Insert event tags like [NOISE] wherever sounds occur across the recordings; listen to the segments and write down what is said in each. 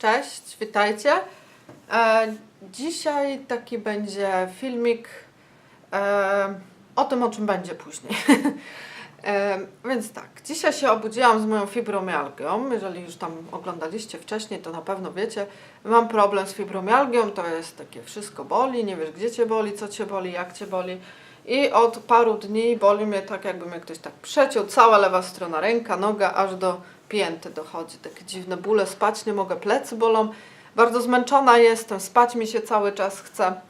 Cześć, witajcie. E, dzisiaj taki będzie filmik e, o tym, o czym będzie później. [LAUGHS] e, więc tak, dzisiaj się obudziłam z moją fibromialgią. Jeżeli już tam oglądaliście wcześniej, to na pewno wiecie. Mam problem z fibromialgią, to jest takie wszystko boli, nie wiesz gdzie cię boli, co cię boli, jak cię boli. I od paru dni boli mnie tak, jakby mnie ktoś tak przeciął, cała lewa strona, ręka, noga, aż do pięty dochodzi. Takie dziwne bóle, spać nie mogę, plecy bolą. Bardzo zmęczona jestem, spać mi się cały czas chce.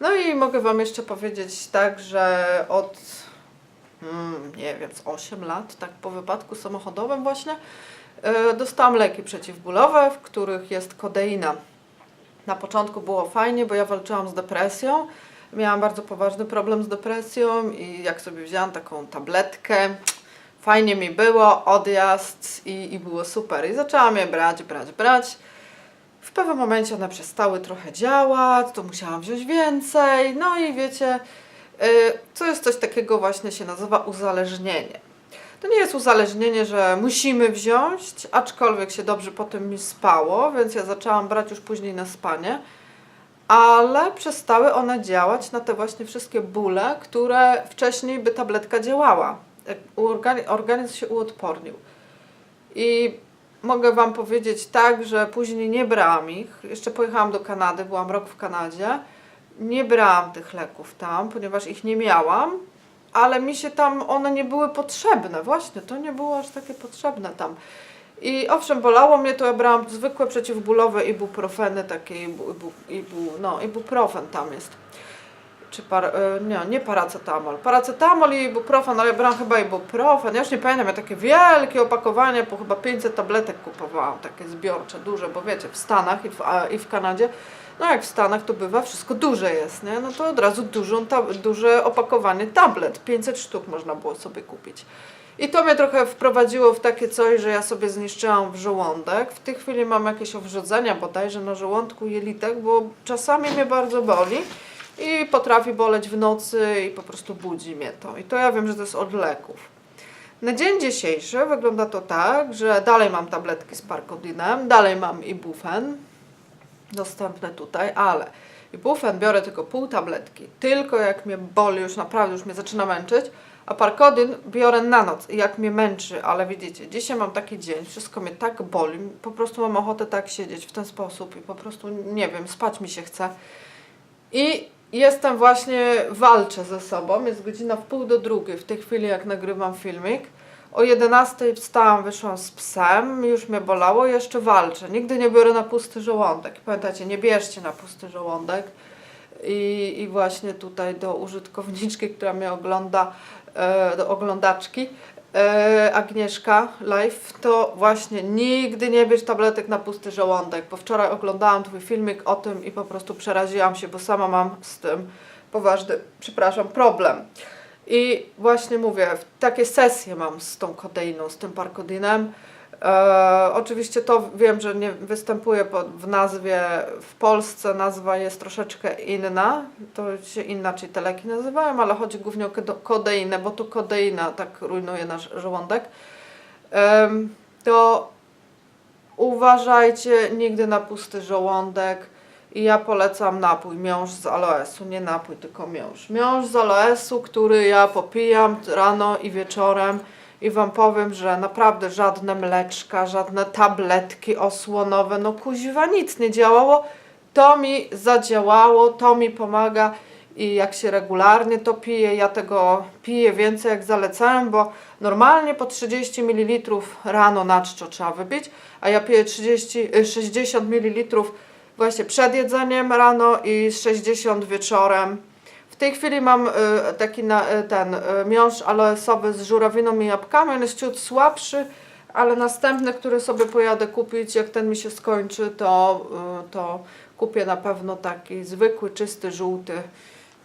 No i mogę Wam jeszcze powiedzieć tak, że od, mm, nie wiem, z 8 lat, tak po wypadku samochodowym właśnie, yy, dostałam leki przeciwbólowe, w których jest kodeina. Na początku było fajnie, bo ja walczyłam z depresją. Miałam bardzo poważny problem z depresją i jak sobie wzięłam taką tabletkę, fajnie mi było, odjazd i, i było super. I zaczęłam je brać, brać, brać. W pewnym momencie one przestały trochę działać, to musiałam wziąć więcej. No i wiecie, yy, to jest coś takiego właśnie się nazywa uzależnienie. To nie jest uzależnienie, że musimy wziąć, aczkolwiek się dobrze potem mi spało, więc ja zaczęłam brać już później na spanie ale przestały one działać na te właśnie wszystkie bóle, które wcześniej by tabletka działała. Jak Organi organizm się uodpornił. I mogę Wam powiedzieć tak, że później nie brałam ich. Jeszcze pojechałam do Kanady, byłam rok w Kanadzie. Nie brałam tych leków tam, ponieważ ich nie miałam, ale mi się tam one nie były potrzebne. Właśnie, to nie było aż takie potrzebne tam. I owszem, bolało mnie, to ja brałam zwykłe przeciwbólowe ibuprofeny, takie ibu, ibu, ibu, no, ibuprofen tam jest. Czy par, e, nie, nie paracetamol. Paracetamol i ibuprofen, ale ja brałam chyba ibuprofen. Ja już nie pamiętam, ja takie wielkie opakowanie, po chyba 500 tabletek kupowałam, takie zbiorcze, duże, bo wiecie, w Stanach i w, a, i w Kanadzie, no jak w Stanach to bywa, wszystko duże jest, nie? No to od razu dużą, ta, duże opakowanie tablet, 500 sztuk można było sobie kupić. I to mnie trochę wprowadziło w takie coś, że ja sobie zniszczyłam w żołądek. W tej chwili mam jakieś owrzodzenia bodajże na żołądku jelitek, bo czasami mnie bardzo boli i potrafi boleć w nocy i po prostu budzi mnie to. I to ja wiem, że to jest od leków. Na dzień dzisiejszy wygląda to tak, że dalej mam tabletki z parkodinem, dalej mam ibufen dostępne tutaj, ale ibufen biorę tylko pół tabletki, tylko jak mnie boli, już naprawdę już mnie zaczyna męczyć, a parkodyn biorę na noc, jak mnie męczy, ale widzicie, dzisiaj mam taki dzień, wszystko mnie tak boli, po prostu mam ochotę tak siedzieć w ten sposób i po prostu, nie wiem, spać mi się chce. I jestem właśnie, walczę ze sobą, jest godzina w pół do drugiej, w tej chwili jak nagrywam filmik. O 11 wstałam, wyszłam z psem, już mnie bolało, jeszcze walczę. Nigdy nie biorę na pusty żołądek. Pamiętajcie, nie bierzcie na pusty żołądek. I, i właśnie tutaj do użytkowniczki, która mnie ogląda, e, do oglądaczki, e, Agnieszka Live, to właśnie nigdy nie bierz tabletek na pusty żołądek, bo wczoraj oglądałam Twój filmik o tym i po prostu przeraziłam się, bo sama mam z tym poważny, przepraszam, problem. I właśnie mówię, takie sesje mam z tą kodeiną, z tym parkodinem. E, oczywiście to wiem, że nie występuje pod, w nazwie, w Polsce nazwa jest troszeczkę inna, to się inaczej te leki nazywają, ale chodzi głównie o kodeinę, bo to kodeina tak rujnuje nasz żołądek. Em, to uważajcie nigdy na pusty żołądek i ja polecam napój miąższ z aloesu, nie napój, tylko miąższ. Miąższ z aloesu, który ja popijam rano i wieczorem i Wam powiem, że naprawdę żadne mleczka, żadne tabletki osłonowe, no kuźwa nic nie działało. To mi zadziałało, to mi pomaga i jak się regularnie to pije, ja tego piję więcej jak zalecałem, bo normalnie po 30 ml rano na czczo trzeba wypić, a ja piję 30, y, 60 ml właśnie przed jedzeniem rano i 60 wieczorem. W tej chwili mam y, taki na, y, ten y, miąższ aloesowy z żurawiną i jabłkami, on jest ciut słabszy, ale następny, który sobie pojadę kupić, jak ten mi się skończy, to, to kupię na pewno taki zwykły, czysty, żółty,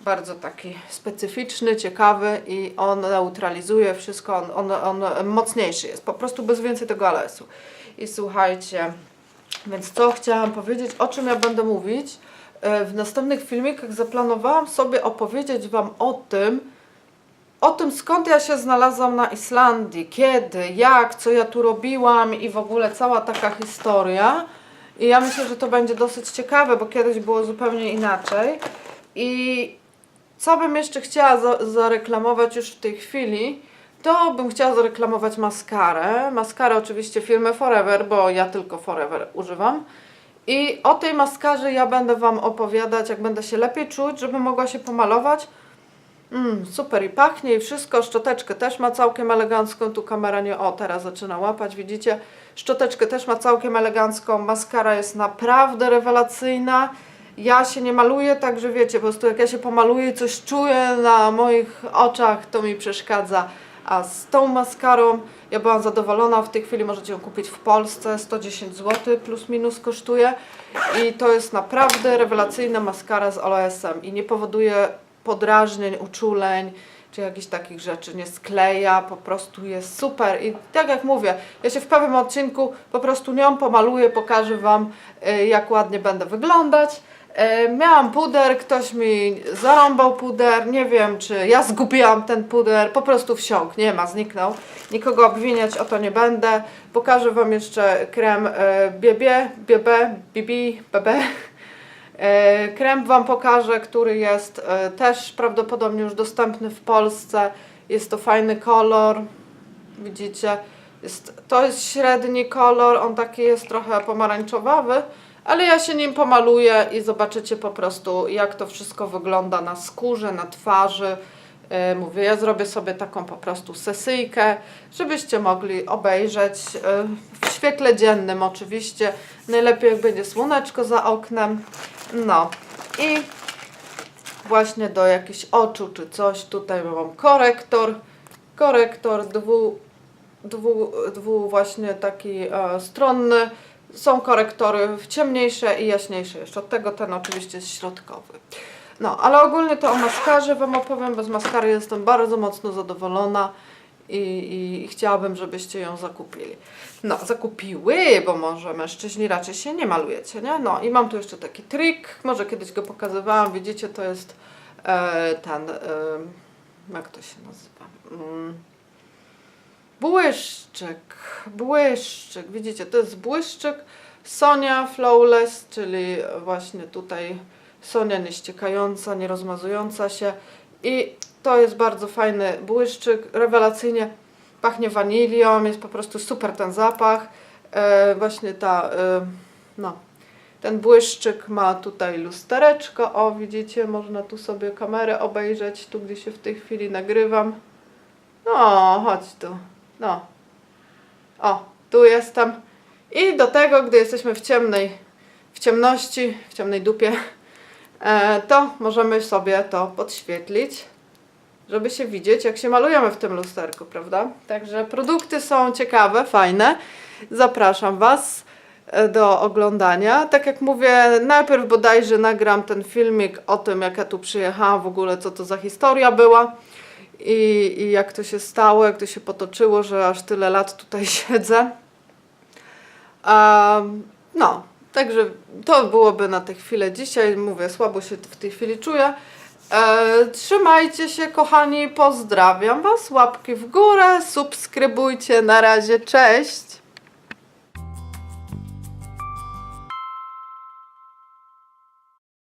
bardzo taki specyficzny, ciekawy i on neutralizuje wszystko, on, on, on mocniejszy jest, po prostu bez więcej tego aloesu. I słuchajcie, więc co chciałam powiedzieć, o czym ja będę mówić? E, W następnych filmikach zaplanowałam sobie opowiedzieć Wam o tym, o tym skąd ja się znalazłam na Islandii, kiedy, jak, co ja tu robiłam i w ogóle cała taka historia. I ja myślę, że to będzie dosyć ciekawe, bo kiedyś było zupełnie inaczej. I co bym jeszcze chciała za zareklamować już w tej chwili, to bym chciała zareklamować maskarę. Maskarę oczywiście firmy Forever, bo ja tylko Forever używam. I o tej maskarze ja będę Wam opowiadać, jak będę się lepiej czuć, żeby mogła się pomalować. Mm, super i pachnie i wszystko. Szczoteczkę też ma całkiem elegancką. Tu kamera nie, o teraz zaczyna łapać, widzicie? Szczoteczkę też ma całkiem elegancką. Maskara jest naprawdę rewelacyjna. Ja się nie maluję, także wiecie, po prostu jak ja się pomaluję i coś czuję na moich oczach, to mi przeszkadza. A z tą maskarą ja byłam zadowolona. W tej chwili możecie ją kupić w Polsce. 110 zł plus minus kosztuje. I to jest naprawdę rewelacyjna maskara z aloesem i nie powoduje podrażnień, uczuleń czy jakichś takich rzeczy. Nie skleja, po prostu jest super. I tak jak mówię, ja się w pewnym odcinku po prostu nią pomaluję, pokażę Wam, y, jak ładnie będę wyglądać. E, Miałam puder, ktoś mi zarąbał puder, nie wiem czy ja zgubiłam ten puder, po prostu wsiąkł, nie ma, zniknął. Nikogo obwiniać o to nie będę. Pokażę Wam jeszcze krem BB, BB, BB, BB. Krem Wam pokażę, który jest e, też prawdopodobnie już dostępny w Polsce. Jest to fajny kolor, widzicie. Jest, to jest średni kolor, on taki jest trochę pomarańczowawy, ale ja się nim pomaluję i zobaczycie po prostu jak to wszystko wygląda na skórze, na twarzy. E, Mówię, ja zrobię sobie taką po prostu sesyjkę, żebyście mogli obejrzeć e, w świetle dziennym oczywiście. Najlepiej jak będzie słoneczko za oknem. No i właśnie do jakichś oczu czy coś. Tutaj mam korektor. Korektor dwu, dwu, dwu właśnie taki e, stronny. Są korektory w ciemniejsze i jaśniejsze jeszcze. Od tego ten oczywiście jest środkowy. No, ale ogólnie to o maskarze Wam opowiem, bo z maskary jestem bardzo mocno zadowolona i, i chciałabym, żebyście ją zakupili. No, zakupiły, bo może mężczyźni raczej się nie malujecie, nie? No i mam tu jeszcze taki trik, może kiedyś go pokazywałam, widzicie, to jest e, ten, e, jak to się nazywa? Mm. Błyszczyk, widzicie, to jest błyszczyk Sonia Flawless, czyli właśnie tutaj Sonia nieściekająca, nierozmazująca się. I to jest bardzo fajny błyszczyk, rewelacyjnie pachnie wanilią, jest po prostu super ten zapach. E, właśnie ta, e, no, ten błyszczyk ma tutaj lustereczko, o widzicie, można tu sobie kamerę obejrzeć, tu gdzie się w tej chwili nagrywam. No, chodź tu, no. O, tu jestem. I do tego, gdy jesteśmy w ciemnej, w ciemności, w ciemnej dupie, e, to możemy sobie to podświetlić, żeby się widzieć, jak się malujemy w tym lusterku, prawda? Także produkty są ciekawe, fajne. Zapraszam Was e, do oglądania. Tak jak mówię, najpierw bodajże nagram ten filmik o tym, jak ja tu przyjechałam, w ogóle co to za historia była i, i jak to się stało, jak to się potoczyło, że aż tyle lat tutaj [LAUGHS] siedzę. Um, no, także to byłoby na tę chwilę dzisiaj. Mówię, słabo się w tej chwili czuję. E, trzymajcie się, kochani, pozdrawiam Was. Łapki w górę, subskrybujcie. Na razie, cześć.